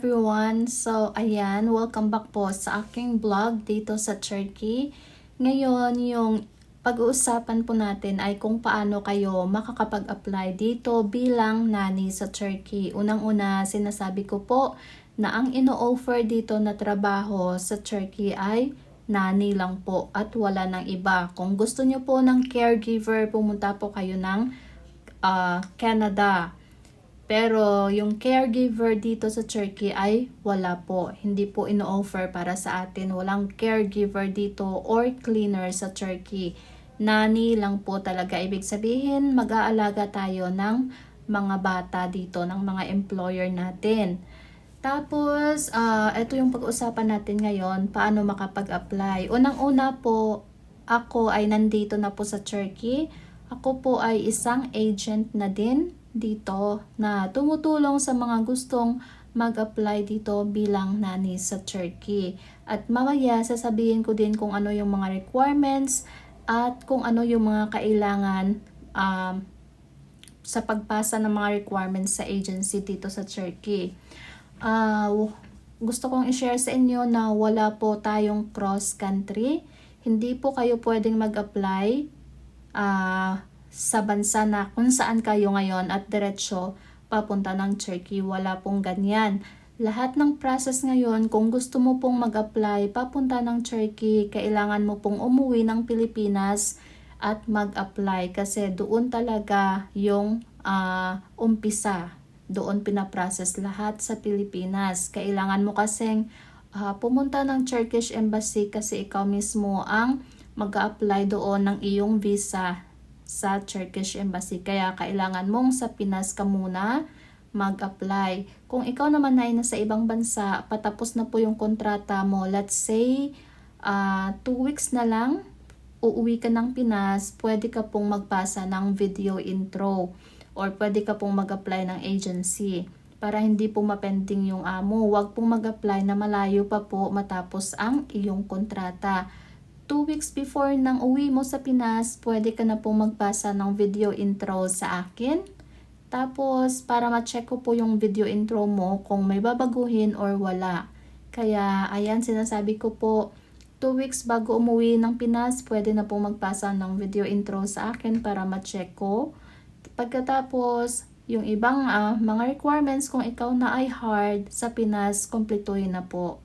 everyone! So, ayan, welcome back po sa aking vlog dito sa Turkey. Ngayon, yung pag-uusapan po natin ay kung paano kayo makakapag-apply dito bilang nani sa Turkey. Unang-una, sinasabi ko po na ang ino-offer dito na trabaho sa Turkey ay nani lang po at wala ng iba. Kung gusto nyo po ng caregiver, pumunta po kayo ng ah, Canada. Pero yung caregiver dito sa Turkey ay wala po. Hindi po ino-offer para sa atin. Walang caregiver dito or cleaner sa Turkey. Nani lang po talaga. Ibig sabihin, mag-aalaga tayo ng mga bata dito, ng mga employer natin. Tapos, ah ito yung pag-usapan natin ngayon, paano makapag-apply. Unang-una po, ako ay nandito na po sa Turkey. Ako po ay isang agent na din dito na tumutulong sa mga gustong mag-apply dito bilang nani sa Turkey. At mamaya sasabihin ko din kung ano yung mga requirements at kung ano yung mga kailangan um, sa pagpasa ng mga requirements sa agency dito sa Turkey. Ah, gusto kong i-share sa inyo na wala po tayong cross country. Hindi po kayo pwedeng mag-apply ah, sa bansa na kung saan kayo ngayon at diretsyo papunta ng Turkey. Wala pong ganyan. Lahat ng process ngayon, kung gusto mo pong mag-apply papunta ng Turkey, kailangan mo pong umuwi ng Pilipinas at mag-apply kasi doon talaga yung ah, umpisa. Doon pinaprocess lahat sa Pilipinas. Kailangan mo kasing ah, pumunta ng Turkish Embassy kasi ikaw mismo ang mag-apply doon ng iyong visa sa Turkish Embassy. Kaya kailangan mong sa Pinas ka muna mag-apply. Kung ikaw naman ay nasa ibang bansa, patapos na po yung kontrata mo, let's say, uh, two weeks na lang, uuwi ka ng Pinas, pwede ka pong magpasa ng video intro or pwede ka pong mag-apply ng agency para hindi po mapending yung amo. Huwag pong mag-apply na malayo pa po matapos ang iyong kontrata. Two weeks before ng uwi mo sa Pinas, pwede ka na pong magpasa ng video intro sa akin. Tapos, para ma-check ko po yung video intro mo kung may babaguhin or wala. Kaya, ayan, sinasabi ko po, two weeks bago umuwi ng Pinas, pwede na pong magpasa ng video intro sa akin para ma-check ko. Pagkatapos, yung ibang ah, mga requirements kung ikaw na ay hard sa Pinas, kumpletuhin na po.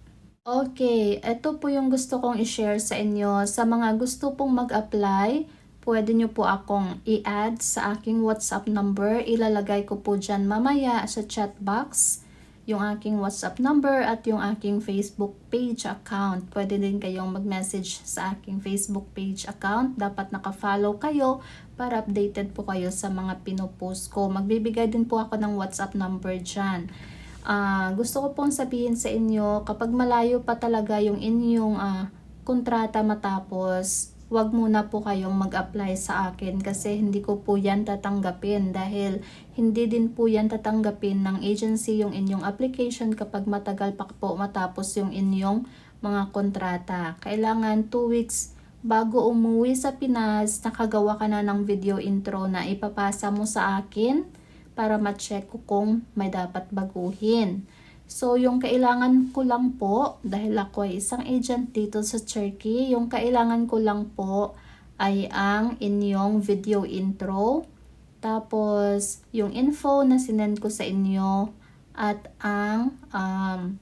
Okay, ito po yung gusto kong i-share sa inyo. Sa mga gusto pong mag-apply, pwede nyo po akong i-add sa aking WhatsApp number. Ilalagay ko po dyan mamaya sa chat box yung aking WhatsApp number at yung aking Facebook page account. Pwede din kayong mag-message sa aking Facebook page account. Dapat naka-follow kayo para updated po kayo sa mga pinopost ko. Magbibigay din po ako ng WhatsApp number dyan. Ah, gusto ko pong sabihin sa inyo, kapag malayo pa talaga yung inyong ah, kontrata matapos, wag muna po kayong mag-apply sa akin kasi hindi ko po yan tatanggapin dahil hindi din po yan tatanggapin ng agency yung inyong application kapag matagal pa po matapos yung inyong mga kontrata. Kailangan 2 weeks bago umuwi sa Pinas, nakagawa ka na ng video intro na ipapasa mo sa akin para ma-check ko kung may dapat baguhin. So, yung kailangan ko lang po, dahil ako ay isang agent dito sa Turkey, yung kailangan ko lang po ay ang inyong video intro, tapos yung info na sinend ko sa inyo, at ang um,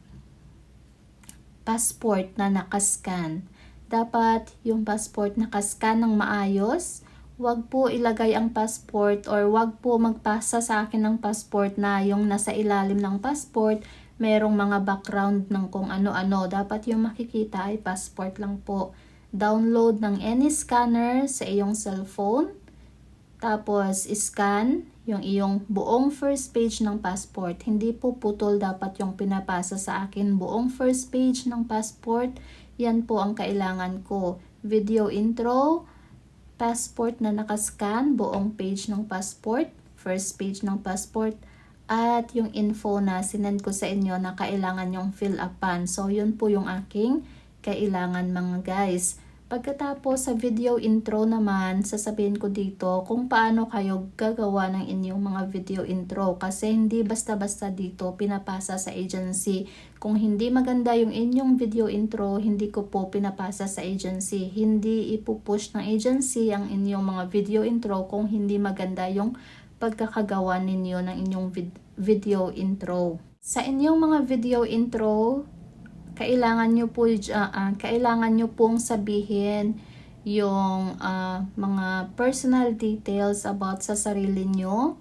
passport na nakascan. Dapat yung passport nakascan ng maayos, wag po ilagay ang passport or wag po magpasa sa akin ng passport na yung nasa ilalim ng passport merong mga background ng kung ano-ano. Dapat yung makikita ay passport lang po. Download ng any scanner sa iyong cellphone. Tapos, scan yung iyong buong first page ng passport. Hindi po putol dapat yung pinapasa sa akin. Buong first page ng passport, yan po ang kailangan ko. Video intro, passport na nakascan, buong page ng passport, first page ng passport, at yung info na sinend ko sa inyo na kailangan yung fill upan. So, yun po yung aking kailangan mga guys. Pagkatapos sa video intro naman, sasabihin ko dito kung paano kayo gagawa ng inyong mga video intro kasi hindi basta-basta dito pinapasa sa agency. Kung hindi maganda yung inyong video intro, hindi ko po pinapasa sa agency. Hindi ipupush ng agency ang inyong mga video intro kung hindi maganda yung pagkakagawa ninyo ng inyong vid- video intro. Sa inyong mga video intro, kailangan nyo po dya- ah, kailangan nyo pong sabihin yung ah, mga personal details about sa sarili nyo.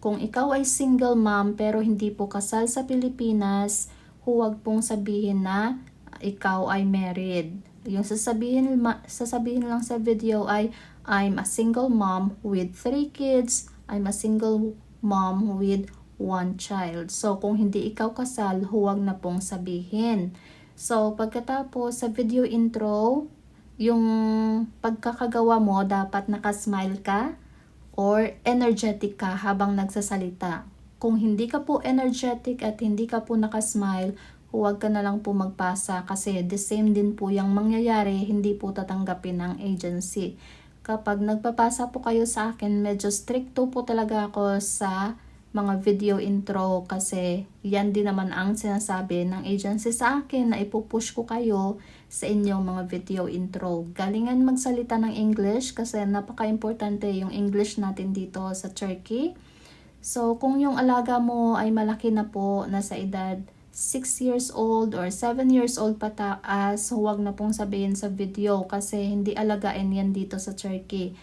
Kung ikaw ay single mom pero hindi po kasal sa Pilipinas, huwag pong sabihin na ikaw ay married. Yung sasabihin, sasabihin lang sa video ay I'm a single mom with three kids. I'm a single mom with one child. So, kung hindi ikaw kasal, huwag na pong sabihin. So, pagkatapos sa video intro, yung pagkakagawa mo, dapat nakasmile ka or energetic ka habang nagsasalita. Kung hindi ka po energetic at hindi ka po nakasmile, huwag ka na lang po magpasa kasi the same din po yung mangyayari, hindi po tatanggapin ng agency. Kapag nagpapasa po kayo sa akin, medyo stricto po talaga ako sa mga video intro kasi yan din naman ang sinasabi ng agency sa akin na ipupush ko kayo sa inyong mga video intro. Galingan magsalita ng English kasi napaka-importante yung English natin dito sa Turkey. So, kung yung alaga mo ay malaki na po, nasa edad 6 years old or 7 years old pataas, huwag na pong sabihin sa video kasi hindi alagain yan dito sa Turkey.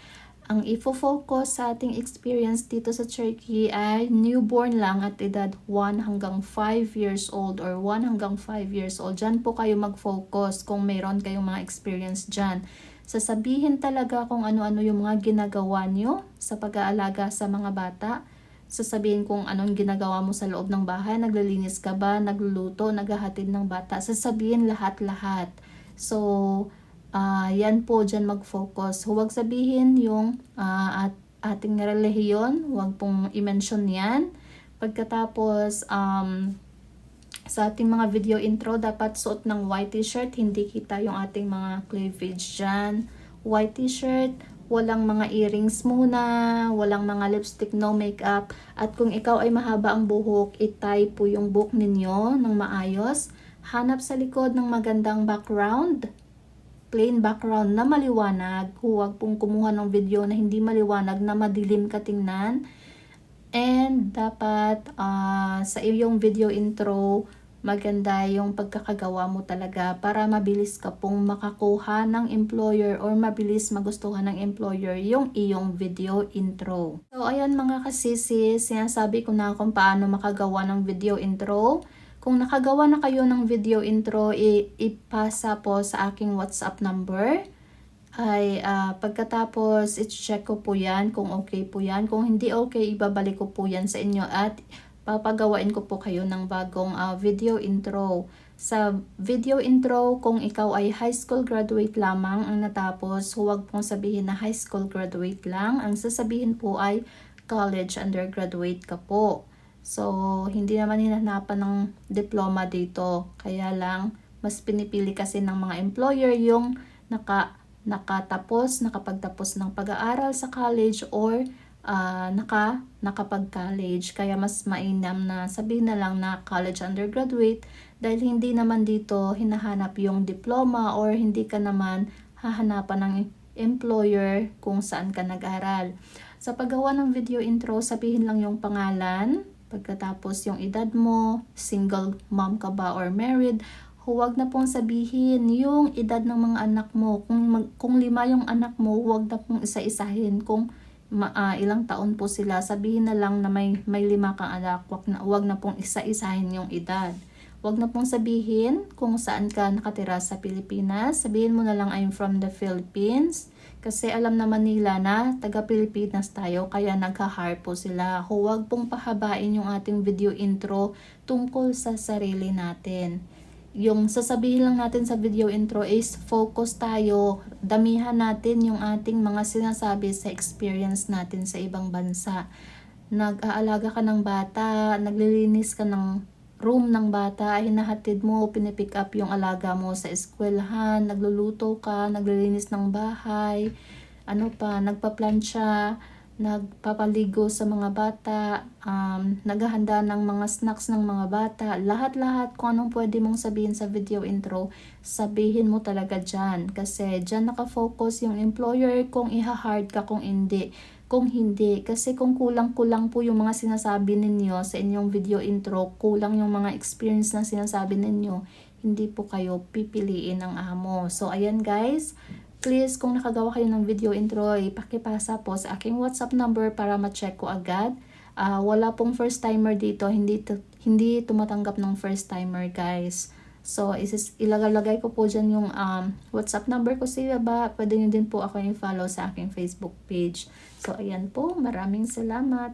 Ang ifo-focus sa ating experience dito sa Turkey ay newborn lang at edad 1 hanggang 5 years old or 1 hanggang 5 years old. Diyan po kayo mag-focus kung mayroon kayong mga experience dyan. Sasabihin talaga kung ano-ano yung mga ginagawa nyo sa pag-aalaga sa mga bata sasabihin kung anong ginagawa mo sa loob ng bahay, naglilinis ka ba, nagluluto, naghahatid ng bata, sasabihin lahat-lahat. So, ah yan po dyan mag-focus. Huwag sabihin yung ah, at ating relihiyon, huwag pong i-mention yan. Pagkatapos, um, sa ating mga video intro, dapat suot ng white t-shirt, hindi kita yung ating mga cleavage dyan. White t-shirt, walang mga earrings muna, walang mga lipstick, no makeup. At kung ikaw ay mahaba ang buhok, itay po yung buhok ninyo ng maayos. Hanap sa likod ng magandang background. Plain background na maliwanag. Huwag pong kumuha ng video na hindi maliwanag na madilim katingnan. And dapat ah, sa iyong video intro, maganda yung pagkakagawa mo talaga para mabilis ka pong makakuha ng employer or mabilis magustuhan ng employer yung iyong video intro. So ayan mga kasisi, sinasabi ko na kung paano makagawa ng video intro. Kung nakagawa na kayo ng video intro, ipasa po sa aking WhatsApp number ay ah, pagkatapos i-check ko po yan kung okay po yan. Kung hindi okay, ibabalik ko po yan sa inyo at papagawain ko po kayo ng bagong ah, video intro. Sa video intro, kung ikaw ay high school graduate lamang ang natapos, huwag pong sabihin na high school graduate lang. Ang sasabihin po ay college undergraduate ka po. So, hindi naman hinahanapan ng diploma dito. Kaya lang, mas pinipili kasi ng mga employer yung naka nakatapos, nakapagtapos ng pag-aaral sa college or ah, naka nakapag-college. Kaya mas mainam na sabihin na lang na college undergraduate dahil hindi naman dito hinahanap yung diploma or hindi ka naman hahanapan ng employer kung saan ka nag-aral. Sa paggawa ng video intro, sabihin lang yung pangalan, pagkatapos yung edad mo, single mom ka ba or married, huwag na pong sabihin yung edad ng mga anak mo. Kung, mag, kung lima yung anak mo, huwag na pong isa-isahin. Kung ma, ah, ilang taon po sila, sabihin na lang na may, may lima kang anak, huwag na, huwag na pong isa-isahin yung edad. Huwag na pong sabihin kung saan ka nakatira sa Pilipinas. Sabihin mo na lang I'm from the Philippines. Kasi alam naman nila na taga Pilipinas tayo kaya nagka-hire po sila. Huwag pong pahabain yung ating video intro tungkol sa sarili natin yung sasabihin lang natin sa video intro is focus tayo, damihan natin yung ating mga sinasabi sa experience natin sa ibang bansa. Nag-aalaga ka ng bata, naglilinis ka ng room ng bata, hinahatid mo, pinipick up yung alaga mo sa eskwelahan, nagluluto ka, naglilinis ng bahay, ano pa, nagpaplansya, nagpapaligo sa mga bata, um, naghahanda ng mga snacks ng mga bata, lahat-lahat kung anong pwede mong sabihin sa video intro, sabihin mo talaga dyan. Kasi dyan nakafocus yung employer kung iha-hard ka kung hindi. Kung hindi, kasi kung kulang-kulang po yung mga sinasabi ninyo sa inyong video intro, kulang yung mga experience na sinasabi ninyo, hindi po kayo pipiliin ng amo. So, ayan guys, please kung nakagawa kayo ng video intro, ipakipasa po sa aking WhatsApp number para ma-check ko agad. Ah, wala pong first timer dito, hindi hindi tumatanggap ng first timer guys. So, isis, ilagalagay ko po dyan yung um, WhatsApp number ko sa baba. Pwede nyo din po ako i-follow sa aking Facebook page. So, ayan po. Maraming salamat.